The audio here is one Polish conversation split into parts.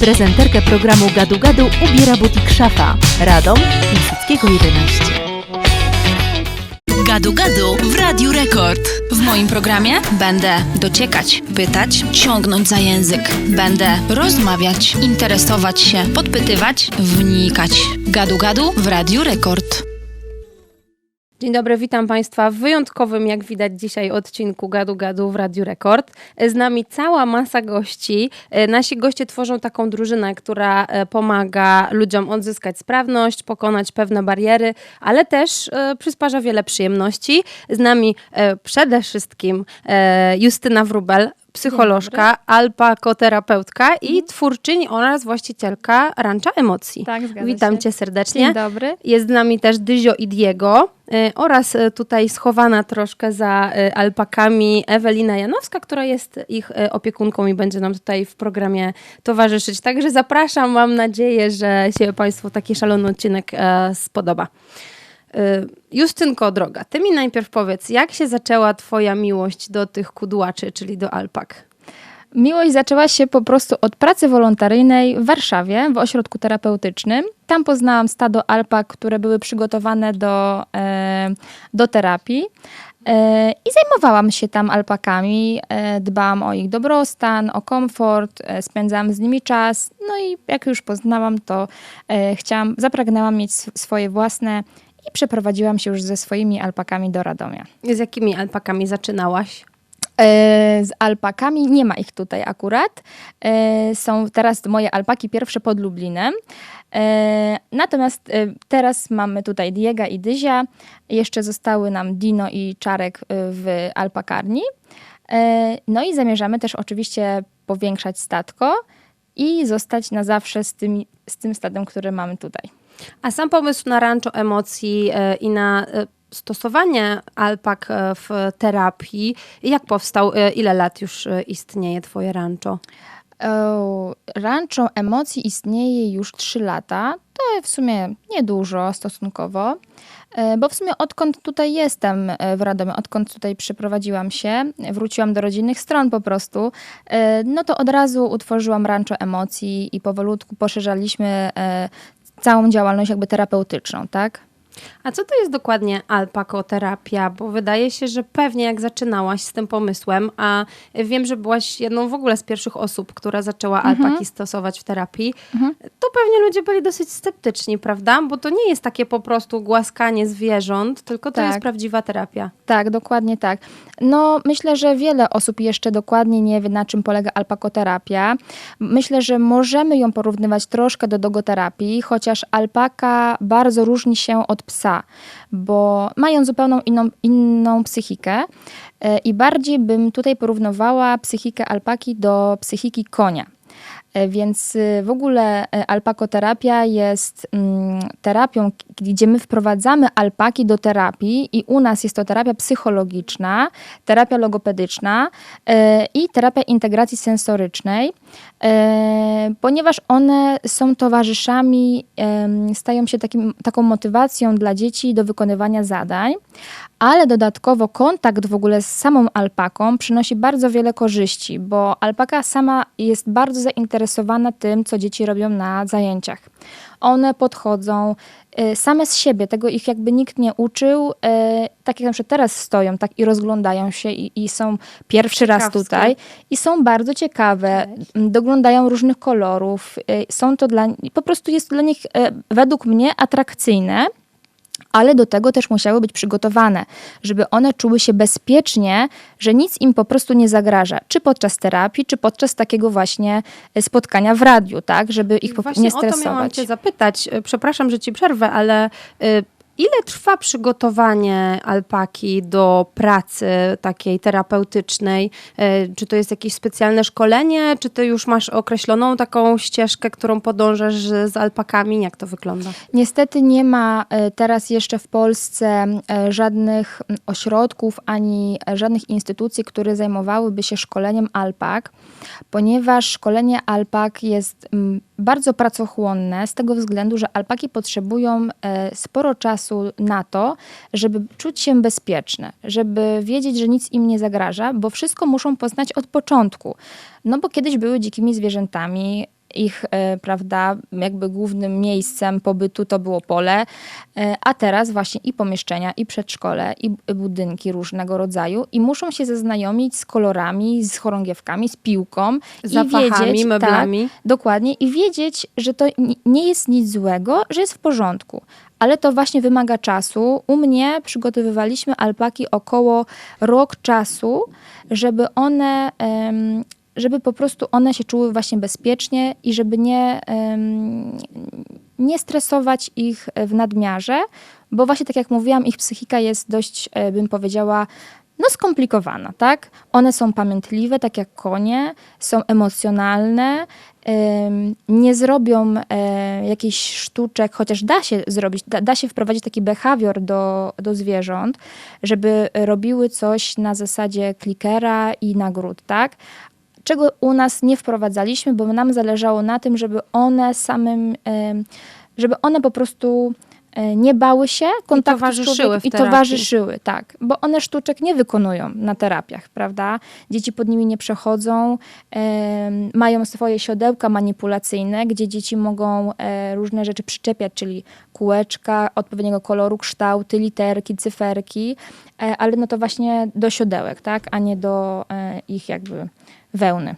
Prezenterkę programu Gadu Gadu ubiera butik Szafa. Radom, Piłsudskiego 11. Gadu Gadu w Radiu Rekord. W moim programie będę dociekać, pytać, ciągnąć za język. Będę rozmawiać, interesować się, podpytywać, wnikać. Gadu Gadu w Radiu Rekord. Dzień dobry, witam Państwa w wyjątkowym, jak widać dzisiaj, odcinku Gadu Gadu w Radiu Rekord. Z nami cała masa gości. E, Nasi goście tworzą taką drużynę, która e, pomaga ludziom odzyskać sprawność, pokonać pewne bariery, ale też e, przysparza wiele przyjemności. Z nami przede wszystkim Justyna Wrubel, psycholożka, alpakoterapeutka i twórczyni oraz właścicielka Rancza Emocji. Tak, Witam się. Cię serdecznie. Dzień dobry. Jest z nami też Dyzio i Diego oraz y, tutaj schowana troszkę za y, alpakami Ewelina Janowska, która jest ich y, opiekunką i będzie nam tutaj w programie towarzyszyć. Także zapraszam, mam nadzieję, że się Państwu taki szalony odcinek e, spodoba. Y, Justynko, droga, ty mi najpierw powiedz, jak się zaczęła twoja miłość do tych kudłaczy, czyli do alpak? Miłość zaczęła się po prostu od pracy wolontaryjnej w Warszawie, w ośrodku terapeutycznym. Tam poznałam stado alpak, które były przygotowane do, e, do terapii. E, I zajmowałam się tam alpakami, e, dbałam o ich dobrostan, o komfort, spędzałam z nimi czas. No i jak już poznałam, to chciałam, zapragnęłam mieć sw- swoje własne i przeprowadziłam się już ze swoimi alpakami do Radomia. Z jakimi alpakami zaczynałaś? E, Z alpakami nie ma ich tutaj akurat. E, Są teraz moje alpaki pierwsze pod Lublinem. E, Natomiast teraz mamy tutaj Diega i Dyzia. Jeszcze zostały nam Dino i Czarek w alpakarni. No i zamierzamy też oczywiście powiększać statko i zostać na zawsze z, tymi, z tym stadem, które mamy tutaj. A sam pomysł na rancho emocji i na stosowanie alpak e, w terapii, jak powstał? E, Ile lat już e, istnieje twoje rancho? Rancho emocji istnieje już 3 lata. To w sumie niedużo stosunkowo, bo w sumie odkąd tutaj jestem w Radomiu, odkąd tutaj przyprowadziłam się, wróciłam do rodzinnych stron po prostu, no to od razu utworzyłam Rancho emocji i powolutku poszerzaliśmy całą działalność jakby terapeutyczną, tak? A co to jest dokładnie alpakoterapia? Bo wydaje się, że pewnie jak zaczynałaś z tym pomysłem, a wiem, że byłaś jedną w ogóle z pierwszych osób, która zaczęła alpaki stosować w terapii, to pewnie ludzie byli dosyć sceptyczni, prawda? Bo to nie jest takie po prostu głaskanie zwierząt, tylko to Tak. jest prawdziwa terapia. Tak, dokładnie tak. No, myślę, że wiele osób jeszcze dokładnie nie wie, na czym polega alpakoterapia. Myślę, że możemy ją porównywać troszkę do dogoterapii, chociaż alpaka bardzo różni się od psa, bo mają zupełną inną, inną psychikę e, i bardziej bym tutaj porównywała psychikę alpaki do psychiki konia. E, Więc y, w ogóle e, alpakoterapia jest mm, terapią, gdzie my wprowadzamy alpaki do terapii i u nas jest to terapia psychologiczna, terapia logopedyczna i terapia integracji sensorycznej, ponieważ one są towarzyszami, stają się takim, taką motywacją dla dzieci do wykonywania zadań, ale dodatkowo kontakt w ogóle z samą alpaką przynosi bardzo wiele korzyści, bo alpaka sama jest bardzo zainteresowana tym, co dzieci robią na zajęciach. One podchodzą y, same z siebie, tego ich jakby nikt nie uczył, y, tak jak na przykład teraz stoją tak i rozglądają się i, i są pierwszy raz tutaj i są bardzo ciekawe, m, doglądają różnych kolorów, y, są to dla, po prostu jest to dla nich według mnie atrakcyjne, ale do tego też musiały być przygotowane, żeby one czuły się bezpiecznie, że nic im po prostu nie zagraża, czy podczas terapii, czy podczas takiego właśnie e, spotkania w radiu, tak, żeby ich po prostu Właśnie nie o to miałam stresować. cię zapytać. E, Przepraszam, że ci przerwę, ale y, ile trwa przygotowanie alpaki do pracy takiej terapeutycznej? E, Czy to jest jakieś specjalne szkolenie, czy ty już masz określoną taką ścieżkę, którą podążasz z alpakami? Jak to wygląda? Niestety nie ma e, teraz jeszcze w Polsce e, żadnych ośrodków ani żadnych instytucji, które zajmowałyby się szkoleniem alpak, ponieważ szkolenie alpak jest bardzo pracochłonne z tego względu, że alpaki potrzebują sporo czasu na to, żeby czuć się bezpieczne, żeby wiedzieć, że nic im nie zagraża, bo wszystko muszą poznać od początku. No bo kiedyś były dzikimi zwierzętami, ich, e, prawda, jakby głównym miejscem pobytu to było pole, e, a teraz właśnie i pomieszczenia, i przedszkole, i budynki różnego rodzaju i muszą się zaznajomić z kolorami, z chorągiewkami, z piłką. Zapachami, wiedzieć, meblami. Tak, dokładnie. I wiedzieć, że to ni- nie jest nic złego, że jest w porządku. Ale to właśnie wymaga czasu. U mnie przygotowywaliśmy alpaki około rok czasu, żeby one, żeby po prostu one się czuły właśnie bezpiecznie i żeby nie, nie stresować ich w nadmiarze, bo właśnie tak jak mówiłam, ich psychika jest dość, e, bym powiedziała, no skomplikowana, tak? One są pamiętliwe, tak jak konie, są emocjonalne, em, nie zrobią e, jakichś sztuczek, chociaż da się zrobić, da, da się wprowadzić taki behawior do, do zwierząt, żeby robiły coś na zasadzie klikera i nagród, tak? Czego u nas nie wprowadzaliśmy, bo nam zależało na tym, żeby one samym, żeby one po prostu nie bały się kontaktu z towarzyszyły człowiekiem w i towarzyszyły, tak, bo one sztuczek nie wykonują na terapiach, prawda? Dzieci pod nimi nie przechodzą, em, mają swoje siodełka manipulacyjne, gdzie dzieci mogą e, różne rzeczy przyczepiać, czyli kółeczka odpowiedniego koloru, kształty, literki, cyferki, e, ale no to właśnie do siodełek, tak, a nie do e, ich jakby wełny.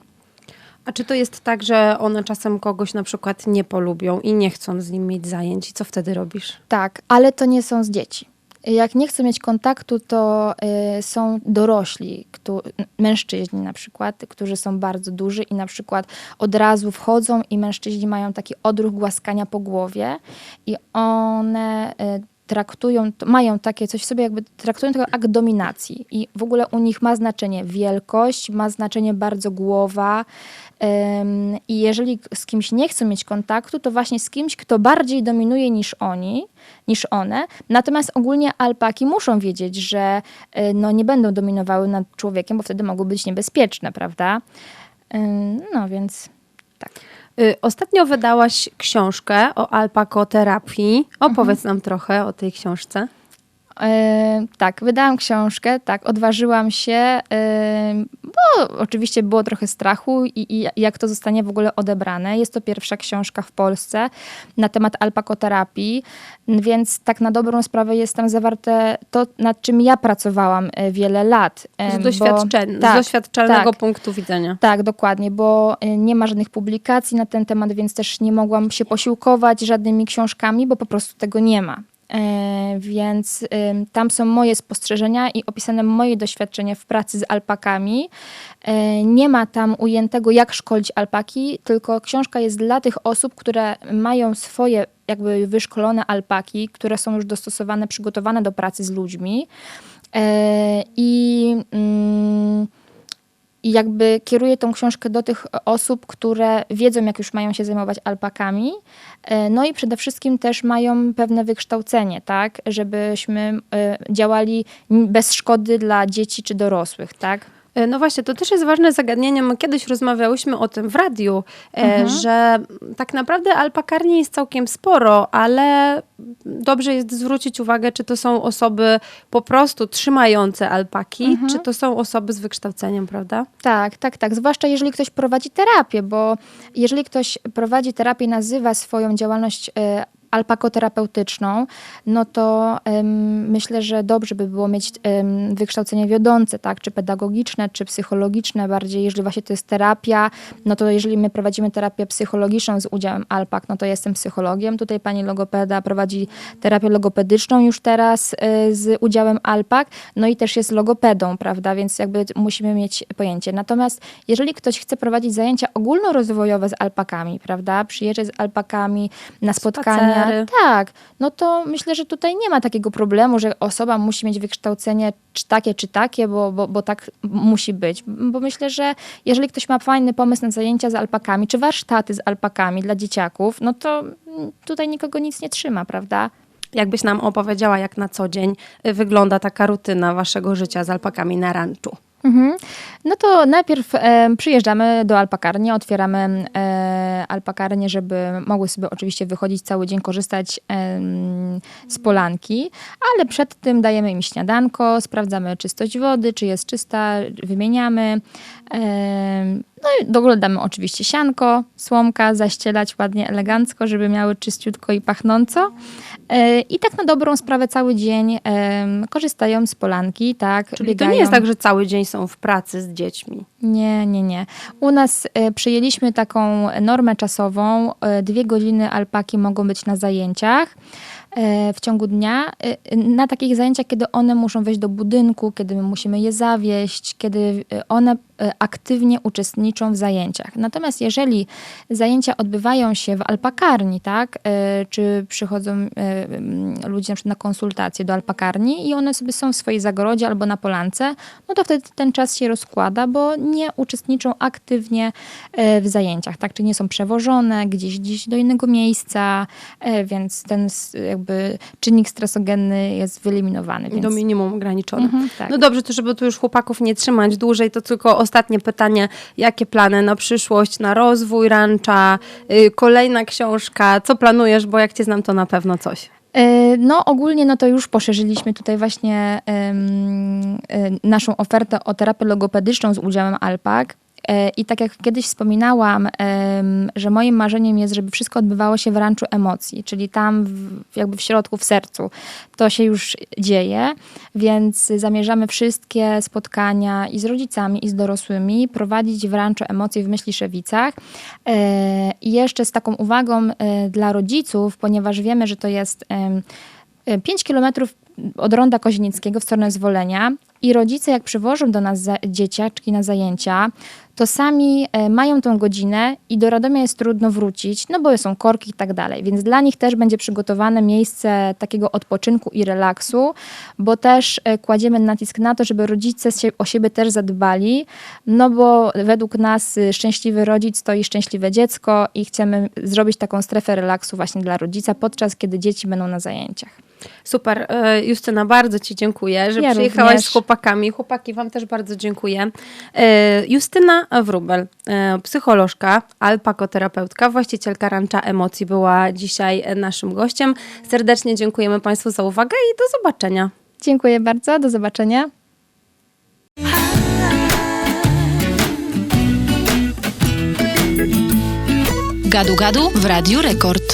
A czy to jest tak, że one czasem kogoś na przykład nie polubią i nie chcą z nim mieć zajęć? I co wtedy robisz? Tak, ale to nie są z dzieci. Jak nie chcą mieć kontaktu, to y, są dorośli, któ- mężczyźni na przykład, którzy są bardzo duży i na przykład od razu wchodzą i mężczyźni mają taki odruch głaskania po głowie i one y, traktują, mają takie coś w sobie, jakby traktują to jako akt dominacji i w ogóle u nich ma znaczenie wielkość, ma znaczenie bardzo głowa i jeżeli z kimś nie chcą mieć kontaktu, to właśnie z kimś, kto bardziej dominuje niż oni, niż one. Natomiast ogólnie alpaki muszą wiedzieć, że y, no, nie będą dominowały nad człowiekiem, bo wtedy mogą być niebezpieczne, prawda? Ym, No więc tak. Y, Ostatnio wydałaś książkę o alpakoterapii. Opowiedz nam trochę o tej książce. E, tak, wydałam książkę, tak, odważyłam się, e, bo oczywiście było trochę strachu i, i jak to zostanie w ogóle odebrane. Jest to pierwsza książka w Polsce na temat alpakoterapii, więc tak na dobrą sprawę jest tam zawarte to, nad czym ja pracowałam e, wiele lat. e, Z, doświadczeń, z tak, doświadczalnego tak. punktu widzenia. Tak, dokładnie, bo nie ma żadnych publikacji na ten temat, więc też nie mogłam się posiłkować żadnymi książkami, bo po prostu tego nie ma. E, Więc tam są moje spostrzeżenia i opisane moje doświadczenia w pracy z alpakami. E, Nie ma tam ujętego, jak szkolić alpaki, tylko książka jest dla tych osób, które mają swoje jakby wyszkolone alpaki, które są już dostosowane, przygotowane do pracy z ludźmi. E, I mm, i jakby kieruję tą książkę do tych osób, które wiedzą, jak już mają się zajmować alpakami. E, No i przede wszystkim też mają pewne wykształcenie, tak? Żebyśmy e, działali bez szkody dla dzieci czy dorosłych, tak? E, No właśnie, to też jest ważne zagadnienie. My kiedyś rozmawiałyśmy o tym w radiu, e, Mhm. że tak naprawdę alpakarni jest całkiem sporo, ale dobrze jest zwrócić uwagę, czy to są osoby po prostu trzymające alpaki, Mhm. czy to są osoby z wykształceniem, prawda? Tak, tak, tak. Zwłaszcza jeżeli ktoś prowadzi terapię, bo jeżeli ktoś prowadzi terapię nazywa swoją działalność e, alpakoterapeutyczną, no to em, myślę, że dobrze by było mieć em, wykształcenie wiodące, tak, czy pedagogiczne, czy psychologiczne. Bardziej, jeżeli właśnie to jest terapia, no to jeżeli my prowadzimy terapię psychologiczną z udziałem alpak, no to jestem psychologiem, tutaj pani logopeda prowadzi terapię logopedyczną już teraz e, z udziałem alpak, no i też jest logopedą, prawda, więc jakby musimy mieć pojęcie. Natomiast jeżeli ktoś chce prowadzić zajęcia ogólnorozwojowe z alpakami, prawda, przyjeżdżać z alpakami na spotkania, Spacery. tak, no to myślę, że tutaj nie ma takiego problemu, że osoba musi mieć wykształcenie czy takie, czy takie, bo, bo, bo tak musi być. Bo myślę, że jeżeli ktoś ma fajny pomysł na zajęcia z alpakami, czy warsztaty z alpakami dla dzieciaków, no to tutaj nikogo nic nie trzyma, prawda? Jakbyś nam opowiedziała, jak na co dzień wygląda taka rutyna waszego życia z alpakami na ranczu. Mhm. No to najpierw e, przyjeżdżamy do alpakarni, otwieramy e, alpakarnię, żeby mogły sobie oczywiście wychodzić cały dzień, korzystać em, z polanki, ale przed tym dajemy im śniadanko, sprawdzamy czystość wody, czy jest czysta, wymieniamy. Em, No i doglądamy oczywiście sianko, słomka, zaścielać ładnie, elegancko, żeby miały czyściutko i pachnąco. E, I tak na dobrą sprawę cały dzień korzystają z polanki, tak? Czyli to biegają. nie jest tak, że cały dzień są w pracy z dziećmi. Nie, nie, nie. U nas e, przyjęliśmy taką normę czasową. E, dwie godziny alpaki mogą być na zajęciach w ciągu dnia. E, na takich zajęciach, kiedy one muszą wejść do budynku, kiedy my musimy je zawieść, kiedy e, one e, aktywnie uczestniczą w zajęciach. Natomiast jeżeli zajęcia odbywają się w alpakarni, tak, e, czy przychodzą e, mm, ludzie na, na konsultacje do alpakarni i one sobie są w swojej zagrodzie albo na polance, no to wtedy ten czas się rozkłada, bo nie uczestniczą aktywnie e, w zajęciach, tak, czy nie są przewożone gdzieś, gdzieś do innego miejsca, e, więc ten s- jakby czynnik stresogenny jest wyeliminowany. Więc... Do minimum ograniczone. Mhm, tak. No dobrze, to żeby tu już chłopaków nie trzymać dłużej, to tylko ostatnie pytanie. Jakie plany na przyszłość, na rozwój rancza, y, kolejna książka, co planujesz, bo jak cię znam, to na pewno coś. E, No ogólnie no to już poszerzyliśmy tutaj właśnie e, naszą ofertę o terapię logopedyczną z udziałem alpak. E, I tak jak kiedyś wspominałam, że moim marzeniem jest, żeby wszystko odbywało się w ranczu emocji, czyli tam w, jakby w środku, w sercu. To się już dzieje, więc zamierzamy wszystkie spotkania i z rodzicami, i z dorosłymi prowadzić w ranczu emocji w Myśliszewicach. E, I jeszcze z taką uwagą e, dla rodziców, ponieważ wiemy, że to jest em, e, 5 kilometrów od Ronda Kozienickiego w stronę Zwolenia i rodzice jak przywożą do nas dzieciaczki na zajęcia, to sami e, mają tą godzinę i do Radomia jest trudno wrócić, no bo są korki i tak dalej. Więc dla nich też będzie przygotowane miejsce takiego odpoczynku i relaksu, bo też e, kładziemy nacisk na to, żeby rodzice o siebie też zadbali, no bo według nas y, szczęśliwy rodzic to i szczęśliwe dziecko i chcemy zrobić taką strefę relaksu właśnie dla rodzica, podczas kiedy dzieci będą na zajęciach. Super. Justyna, bardzo Ci dziękuję, że Ja przyjechałaś również. z chłopakami. Chłopaki, Wam też bardzo dziękuję. E, Justyna Wrubel, e, psycholożka, alpakoterapeutka, właścicielka rancza emocji była dzisiaj naszym gościem. Serdecznie dziękujemy Państwu za uwagę i do zobaczenia. Dziękuję bardzo, do zobaczenia. Gadu Gadu w Radiu Rekord.